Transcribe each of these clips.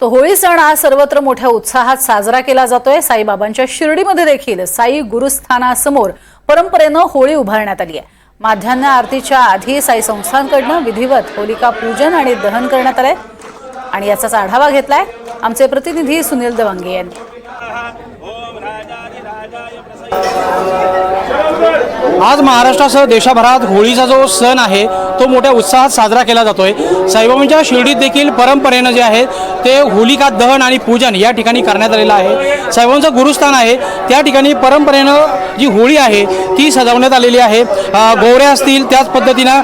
तो होळी सण आज सर्वत्र मोठ्या उत्साहात साजरा केला जातोय. साईबाबांच्या शिर्डीमध्ये देखील साई गुरुस्थानासमोर परंपरेनं होळी उभारण्यात आली आहे. माध्यान्ह आरतीच्या आधी साई संस्थांकडनं विधिवत होलिका पूजन आणि दहन करण्यात आलंय. आणि याचाच आढावा घेतलाय आमचे प्रतिनिधी सुनील दवांगे यांनी. आज महाराष्ट्रासह देशभरात होळीचा जो सण आहे तो मोठ्या उत्साहात साजरा केला जातोय. साईबाबांच्या शिर्डीत देखील परंपरेनं जे आहे ते होलिका दहन आणि पूजन या ठिकाणी करण्यात आलेलं आहे. साईबाबांचं गुरुस्थान आहे त्या ठिकाणी परंपरेनं जी होळी आहे ती सजवण्यात आलेली आहे. गोवऱ्या असतील त्याच पद्धतीनं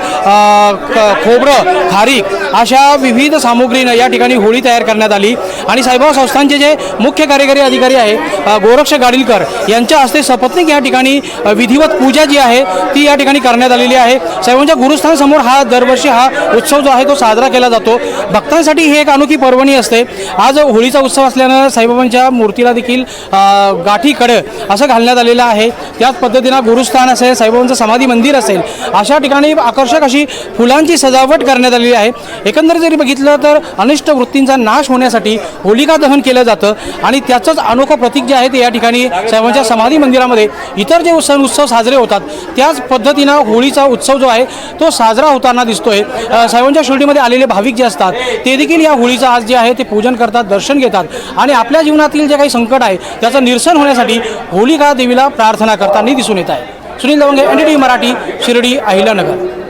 खोबरं खारीक अशा विविध सामुग्रीनं या ठिकाणी होळी तयार करण्यात आली. आणि साईबाबा संस्थांचे जे मुख्य कार्यकारी अधिकारी आहे गोरक्ष गाडीलकर यांच्या हस्ते सपत्निक या ठिकाणी विधिवत पूजा जी आहे ती या ठिकाणी करण्यात आलेली आहे. साहेबांच्या गुरुस्थानसमोर हा दरवर्षी हा उत्सव जो आहे तो साजरा केला जातो. भक्तांसाठी ही एक अनोखी पर्वणी असते. आज होळीचा उत्सव असल्यानं साईबाबांच्या मूर्तीला देखील गाठीकडं गाठी असं घालण्यात आलेलं आहे. त्याच पद्धतीनं गुरुस्थान असेल साईबाबांचं समाधी मंदिर असेल अशा ठिकाणी आकर्षक अशी फुलांची सजावट करण्यात आलेली आहे. एकंदर जरी बघितलं तर अनिष्ट वृत्तींचा नाश होण्यासाठी होलिका दहन केलं जातं आणि त्याचंच अनोखं प्रतीक जे आहे ते या ठिकाणी साहेबांच्या समाधी मंदिरामध्ये इतर जे सण उत्सव साजरे होतात त्याच पद्धतीनं होळीचा उत्सव जो आहे तो साजरा होताना दिसतोय. साहेबांच्या शिर्डीमध्ये आलेले भाविक जे असतात ते देखील या होळीचं आज जे आहे ते पूजन करतात दर्शन घेतात. आणि आपल्या जीवनातील जे काही संकट आहे त्याचं निरसन होण्यासाठी होलिका देवीला प्रार्थना करताना दिसून येत आहे. Sunil Lavange N D Marathi Shirdi Ahilyanagar.